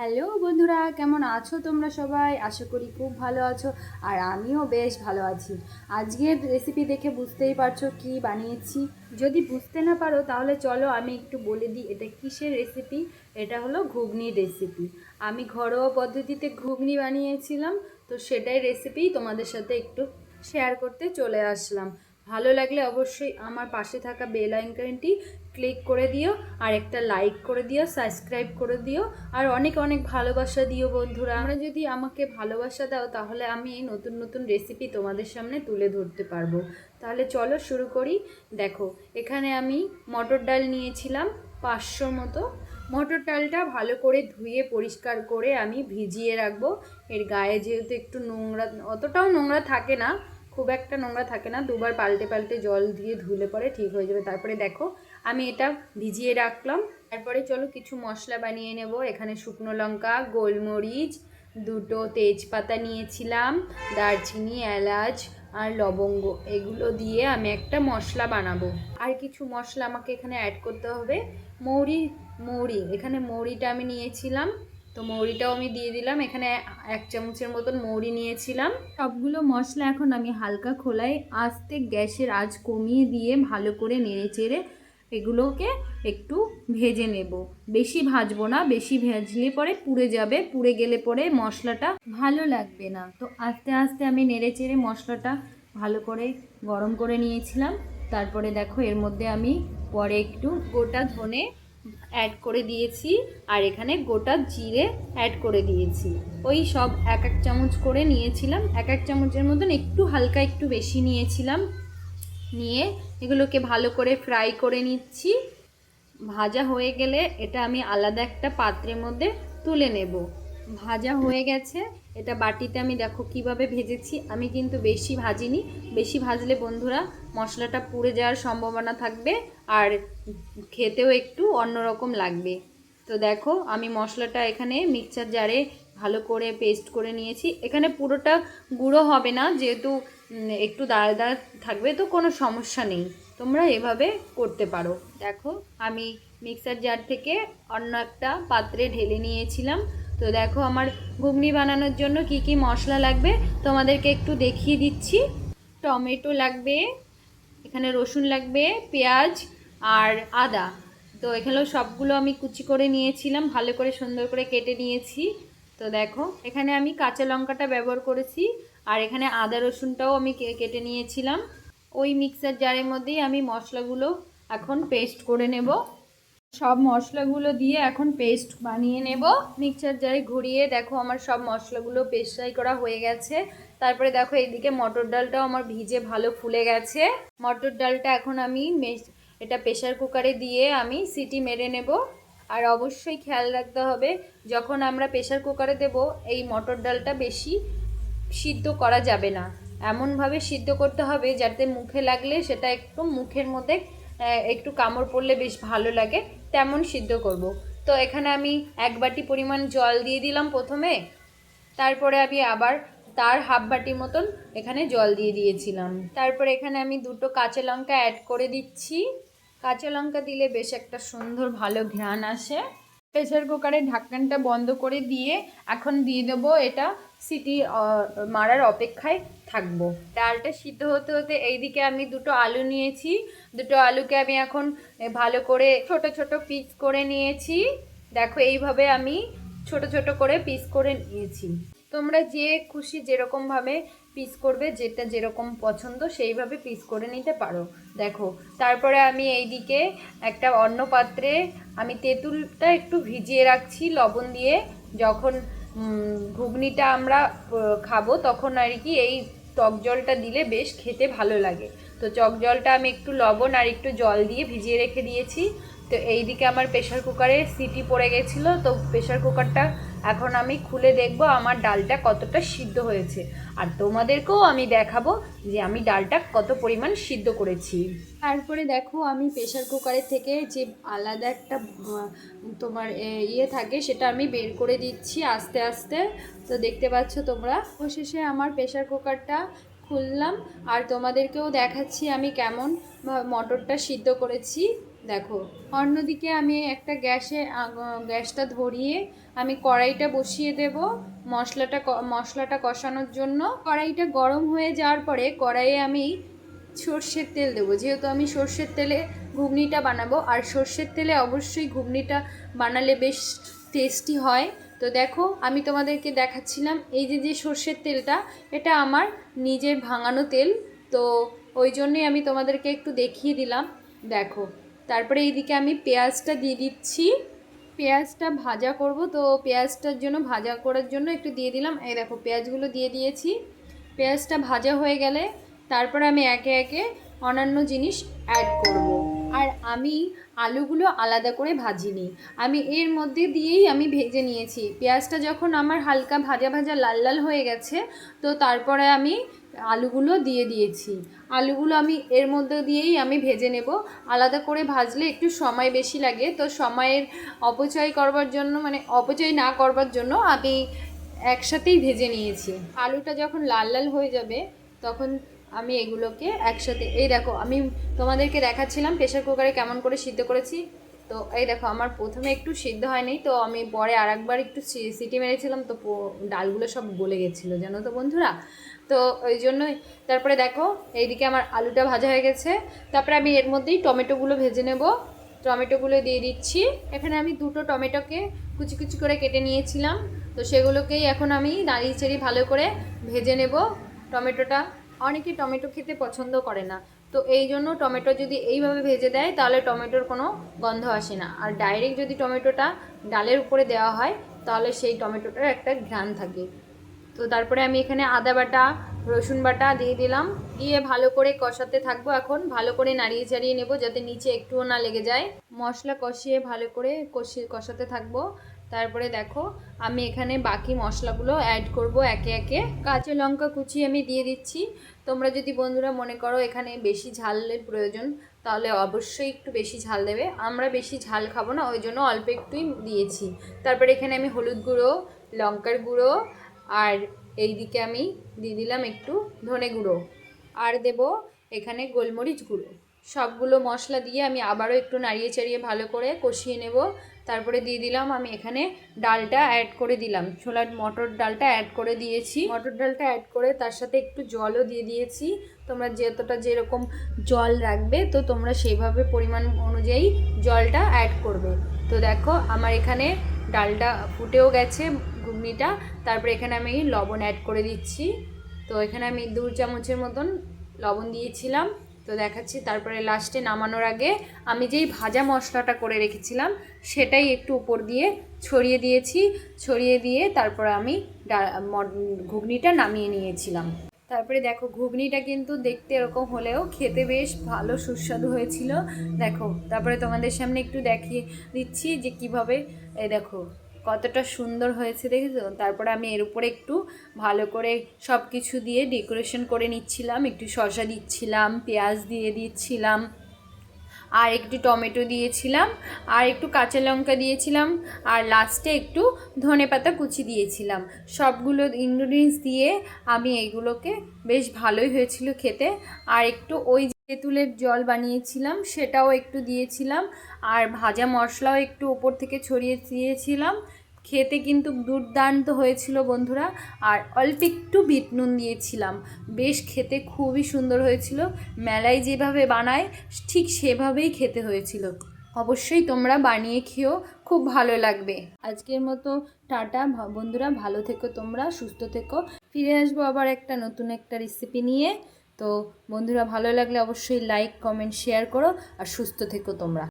Hello বন্ধুরা, কেমন আছো তোমরা সবাই? আশা করি খুব ভালো আছো আর আমিও বেশ ভালো আছি। আজকের রেসিপি দেখে বুঝতেই পারছ কি বানিয়েছি। যদি বুঝতে না পারো তাহলে চলো আমি একটু বলে দিই, এটা কিসের রেসিপি এটা হলো ঘুগনির রেসিপি আমি ঘরোয়া পদ্ধতিতে ঘুগনি বানিয়েছিলাম, তো সেটাই রেসিপি তোমাদের সাথে একটু শেয়ার করতে চলে আসলাম। ভালো লাগলে অবশ্যই আমার পাশে থাকা বেল আইকনটি ক্লিক করে দিও, আর একটা লাইক করে দিও সাবস্ক্রাইব করে দিও, আর অনেক অনেক ভালোবাসা দিও বন্ধুরা। আমরা যদি আমাকে ভালোবাসা দাও, তাহলে আমি নতুন নতুন রেসিপি তোমাদের সামনে তুলে ধরতে পারব। তাহলে চলো শুরু করি। দেখো, এখানে আমি মটর ডাল নিয়েছিলাম পাঁচশোর মতো। মটর ডালটা ভালো করে ধুয়ে পরিষ্কার করে আমি ভিজিয়ে রাখব। এর গায়ে যেহেতু একটু নোংরা, অতটাও নোংরা থাকে না খুব একটা নোংরা থাকে না, দুবার পাল্টে পাল্টে জল দিয়ে ধুলে পরে ঠিক হয়ে যাবে। তারপরে দেখো, আমি এটা ভিজিয়ে রাখলাম। তারপরে চলো কিছু মশলা বানিয়ে নেব। এখানে শুকনো লঙ্কা, গোলমরিচ, দুটো তেজপাতা নিয়েছিলাম, দারচিনি, এলাচ আর লবঙ্গ। এগুলো দিয়ে আমি একটা মশলা বানাবো। আর কিছু মশলা আমাকে এখানে অ্যাড করতে হবে। মৌরি মৌরি। এখানে মৌরিটা আমি নিয়েছিলাম। তো মৌরিটাও আমি দিয়ে দিলাম। এখানে এক চামচের মতন মৌরি নিয়েছিলাম। সবগুলো মশলা এখন আমি হালকা খোলায় আস্তে গ্যাসের আজ কমিয়ে দিয়ে ভালো করে নেড়ে চেড়ে এগুলোকে একটু ভেজে নেব। বেশি ভাজবো না, বেশি ভেজলে পরে পুড়ে যাবে, পুড়ে গেলে পরে মশলাটা ভালো লাগবে না। তো আস্তে আস্তে আমি নেড়ে চেড়ে মশলাটা ভালো করে গরম করে নিয়েছিলাম। তারপরে দেখো এর মধ্যে আমি পরে একটু গোটা ধনে অ্যাড করে দিয়েছি। আর এখানে গোটা জিরে অ্যাড করে দিয়েছি। ওই সব এক এক চামচ করে নিয়েছিলাম। এক এক চামচের মতন একটু হালকা একটু বেশি নিয়েছিলাম। নিয়ে এগুলোকে ভালো করে ফ্রাই করে নিচ্ছি। ভাজা হয়ে গেলে এটা আমি আলাদা একটা পাত্রের মধ্যে তুলে নেব। ভাজা হয়ে গেছে। এটা বাটিতে আমি দেখো কীভাবে ভেজেছি। আমি কিন্তু বেশি ভাজিনি। বেশি ভাজলে বন্ধুরা মশলাটা পুড়ে যাওয়ার সম্ভাবনা থাকবে আর খেতেও একটু অন্যরকম লাগবে। তো দেখো আমি মশলাটা এখানে মিক্সচার জারে ভালো করে পেস্ট করে নিয়েছি। এখানে পুরোটা গুঁড়ো হবে না, যেহেতু একটু দাঁড়া দাঁড়া থাকবে তো কোনো সমস্যা নেই। তোমরা এভাবে করতে পারো। দেখো আমি মিক্সার জার থেকে অন্য একটা পাত্রে ঢেলে নিয়েছিলাম। তো দেখো আমার ঘুগনি বানানোর জন্য কি কি মশলা লাগবে, তোমাদেরকে একটু দেখিয়ে দিচ্ছি। টমেটো লাগবে, এখানে রসুন লাগবে, পেঁয়াজ আর আদা। তো এখানেও সবগুলো আমি কুচি করে নিয়েছিলাম, ভালো করে সুন্দর করে কেটে নিয়েছি। তো দেখো, এখানে আমি কাঁচা লঙ্কাটা ব্যবহার করেছি, আর এখানে আদা রসুনটাও আমি কেটে নিয়েছিলাম। ওই মিক্সার জারের মধ্যেই আমি মশলাগুলো এখন পেস্ট করে নেব। সব মশলাগুলো দিয়ে এখন পেস্ট বানিয়ে নেব। মিক্সার জারে ঘুরিয়ে দেখো আমার সব মশলাগুলো পেস্টাই করা হয়ে গেছে। তারপরে দেখো এইদিকে মটর ডালটাও আমার ভিজে ভালো ফুলে গেছে। মটর ডালটা এখন আমি এটা প্রেশার কুকারে দিয়ে আমি সিটি মেরে নেব। আর অবশ্যই খেয়াল রাখতে হবে, যখন আমরা প্রেশার কুকারে দেব, এই মটর ডালটা বেশি সিদ্ধ করা যাবে না। এমনভাবে সিদ্ধ করতে হবে যাতে মুখে লাগলে সেটা একটু মুখের মধ্যে একটু কামড় পড়লে বেশ ভালো লাগে, তেমন সিদ্ধ করব। তো এখানে আমি এক বাটি পরিমাণ জল দিয়ে দিলাম প্রথমে, তারপরে আমি আবার তার হাফ বাটি মতন এখানে জল দিয়ে দিয়েছিলাম। তারপরে এখানে আমি দুটো কাঁচা লঙ্কা অ্যাড করে দিচ্ছি। কাঁচা লঙ্কা দিলে বেশ একটা সুন্দর ভালো ঘ্রাণ আসে। প্রেসার কুকারের ঢাকনাটা বন্ধ করে দিয়ে এখন দিয়ে দেবো এটা সিটি মারার অপেক্ষায় থাকব। ডালটা সিদ্ধ হতে হতে এইদিকে আমি দুটো আলু নিয়েছি। দুটো আলুকে আমি এখন ভালো করে ছোট ছোট পিস করে নিয়েছি। দেখো এইভাবে আমি ছোট ছোট করে পিস করে নিয়েছি। তোমরা যে খুশি যেরকমভাবে পিস করবে, যেটা যেরকম পছন্দ, সেইভাবে পিস করে নিতে পারো। দেখো, তারপরে আমি এইদিকে একটা অন্য পাত্রে আমি তেঁতুলটা একটু ভিজিয়ে রাখছি লবণ দিয়ে। যখন ঘুগনিটা আমরা খাব, তখন আর কি এই টক জলটা দিলে বেশ খেতে ভালো লাগে। তো টক জলটা আমি একটু লবণ আর একটু জল দিয়ে ভিজিয়ে রেখে দিয়েছি। তো এইদিকে আমার প্রেশার কুকারে সিটি পড়ে গেছিল, তো প্রেশার কুকারটা এখন আমি খুলে দেখব আমার ডালটা কতটা সিদ্ধ হয়েছে। আর তোমাদেরকেও আমি দেখাবো যে আমি ডালটা কত পরিমাণ সিদ্ধ করেছি। তারপরে দেখো আমি প্রেশার কুকারের থেকে যে আলাদা একটা তোমার ইয়ে থাকে সেটা আমি বের করে দিচ্ছি আস্তে আস্তে। তো দেখতে পাচ্ছ তোমরা? অবশেষে আমার প্রেশার কুকারটা খুললাম। আর তোমাদেরকেও দেখাচ্ছি আমি কেমন মটরটা সিদ্ধ করেছি। দেখো, অন্যদিকে আমি একটা গ্যাসে গ্যাসটা ধরিয়ে আমি কড়াইটা বসিয়ে দেব মশলাটা মশলাটা কষানোর জন্য। কড়াইটা গরম হয়ে যাওয়ার পরে কড়াইয়ে আমি সর্ষের তেল দেবো। যেহেতু আমি সর্ষের তেলে ঘুগনিটা বানাবো, আর সর্ষের তেলে অবশ্যই ঘুগনিটা বানালে বেশ টেস্টি হয়। তো দেখো, আমি তোমাদেরকে দেখাচ্ছিলাম এই যে যে সর্ষের তেলটা, এটা আমার নিজের ভাঙানো তেল। তো ওই জন্যই আমি তোমাদেরকে একটু দেখিয়ে দিলাম। দেখো তারপরে এইদিকে আমি পেঁয়াজটা দিয়ে দিচ্ছি। পেঁয়াজটা ভাজা করব, তো পেঁয়াজটার জন্য, ভাজা করার জন্য একটু দিয়ে দিলাম। এই দেখো, পেঁয়াজগুলো দিয়ে দিয়েছি। পেঁয়াজটা ভাজা হয়ে গেলে তারপরে আমি একে একে অন্যান্য জিনিস অ্যাড করব। আর আমি আলুগুলো আলাদা করে ভাজিনি। আমি এর মধ্যে দিয়েই আমি ভেজে নিয়েছি। পেঁয়াজটা যখন আমার হালকা ভাজা ভাজা লাল লাল হয়ে গেছে, তো তারপরে আমি আলুগুলো দিয়ে দিয়েছি। আলুগুলো আমি এর মধ্যে দিয়েই আমি ভেজে নেব। আলাদা করে ভাজলে একটু সময় বেশি লাগে। তো সময়ের অপচয় করবার জন্য মানে অপচয় না করবার জন্য আমি একসাথেই ভেজে নিয়েছি। আলুটা যখন লাল লাল হয়ে যাবে, তখন আমি এগুলোকে একসাথে, এই দেখো, আমি তোমাদেরকে দেখাচ্ছিলাম প্রেশার কুকারে কেমন করে সিদ্ধ করেছি। তো এই দেখো, আমার প্রথমে একটু সিদ্ধ হয়নি, তো আমি পরে আর একবার একটু সিটি মেরেছিলাম, তো ডালগুলো সব গলে গেছিল, জানো তো বন্ধুরা? তো ওই জন্যই, তারপরে দেখো, এইদিকে আমার আলুটা ভাজা হয়ে গেছে, তারপরে আমি এর মধ্যেই টমেটোগুলো ভেজে নেব, টমেটোগুলো দিয়ে দিচ্ছি, এখানে আমি দুটো টমেটোকে কুচি কুচি করে কেটে নিয়েছিলাম, তো সেগুলোকেই এখন আমি নাড়িয়ে চাড়িয়ে ভালো করে ভেজে নেব, টমেটোটা। অনেকে টমেটো খেতে পছন্দ করে না। তো এই জন্য টমেটো যদি এইভাবে ভেজে দেয়, তাহলে টমেটোর কোনো গন্ধ আসে না। আর ডাইরেক্ট যদি টমেটোটা ডালের উপরে দেওয়া হয়, তাহলে সেই টমেটোটার একটা ঘ্রাণ থাকে। তো তারপরে আমি এখানে আদা বাটা, রসুন বাটা দিয়ে দিলাম। দিয়ে ভালো করে কষাতে থাকব এখন। ভালো করে নাড়িয়ে চাড়িয়ে নেব যাতে নিচে একটুও না লেগে যায়। মশলা কষিয়ে ভালো করে কষিয়ে কষাতে থাকব। তারপরে দেখো, আমি এখানে বাকি মশলাগুলো অ্যাড করব একে একে। কাঁচা লঙ্কা কুচি আমি দিয়ে দিচ্ছি। তোমরা যদি বন্ধুরা মনে করো এখানে বেশি ঝালের প্রয়োজন, তাহলে অবশ্যই একটু বেশি ঝাল দেবে। আমরা বেশি ঝাল খাব না, ওই জন্য অল্প একটুই দিয়েছি। তারপরে এখানে আমি হলুদ গুঁড়ো, লঙ্কার গুঁড়ো, আর এই দিকে আমি দিয়ে দিলাম একটু ধনে গুঁড়ো। আর দেব এখানে গোলমরিচ গুঁড়ো। সবগুলো মশলা দিয়ে আমি আবারও একটু নাড়িয়ে চাড়িয়ে ভালো করে কষিয়ে নেব। তারপরে দিয়ে দিলাম, আমি এখানে ডালটা অ্যাড করে দিলাম। ছোলার মটর ডালটা অ্যাড করে দিয়েছি। মটর ডালটা অ্যাড করে তার সাথে একটু জলও দিয়ে দিয়েছি। তোমরা যতটা যেরকম জল রাখবে, তো তোমরা সেইভাবে পরিমাণ অনুযায়ী জলটা অ্যাড করবে। তো দেখো, আমার এখানে ডালটা ফুটেও গেছে, ঘুগনিটা। তারপরে এখানে আমি লবণ অ্যাড করে দিচ্ছি। তো এখানে আমি দু চামচের মতন লবণ দিয়েছিলাম। তো দেখাচ্ছি, তারপরে লাস্টে নামানোর আগে আমি যেই ভাজা মশলাটা করে রেখেছিলাম, সেটাই একটু উপর দিয়ে ছড়িয়ে দিয়েছি, ছড়িয়ে দিয়ে তারপরে আমি ঘুগনিটা নামিয়ে নিয়েছিলাম। তারপরে দেখো, ঘুগনিটা কিন্তু দেখতে এরকম হলেও খেতে বেশ ভালো সুস্বাদু হয়েছিল। দেখো, তারপরে তোমাদের সামনে একটু দেখিয়ে দিচ্ছি যে কীভাবে দেখো কতটা সুন্দর হয়েছে দেখেছ? তারপরে আমি এর উপরে একটু ভালো করে সব কিছু দিয়ে ডেকোরেশন করে নিচ্ছিলাম। একটু শসা দিচ্ছিলাম, পেঁয়াজ দিয়ে দিচ্ছিলাম, আর একটু টমেটো দিয়েছিলাম, আর একটু কাঁচা লঙ্কা দিয়েছিলাম, আর লাস্টে একটু ধনেপাতা কুচি দিয়েছিলাম। সবগুলো ইনগ্রিডিয়েন্টস দিয়ে আমি এগুলোকে বেশ ভালোই হয়েছিল খেতে। আর একটু ওই তেঁতুলের জল বানিয়েছিলাম, সেটাও একটু দিয়েছিলাম আর ভাজা মশলাও একটু ওপর থেকে ছড়িয়ে দিয়েছিলাম। খেতে কিন্তু দুর্দান্ত হয়েছিল বন্ধুরা আর অল্প একটু বিট নুন দিয়েছিলাম। বেশ খেতে খুবই সুন্দর হয়েছিল, মেলায় যেভাবে বানায় ঠিক সেভাবেই খেতে হয়েছিল। অবশ্যই তোমরা বানিয়ে খেও খুব ভালো লাগবে। আজকের মতো টাটা বন্ধুরা ভালো থেকো তোমরা, সুস্থ থেকো। ফিরে আসব আবার একটা নতুন একটা রেসিপি নিয়ে। তো বন্ধুরা ভালো লাগলে অবশ্যই লাইক কমেন্ট শেয়ার করো আর সুস্থ থেকো তোমরা।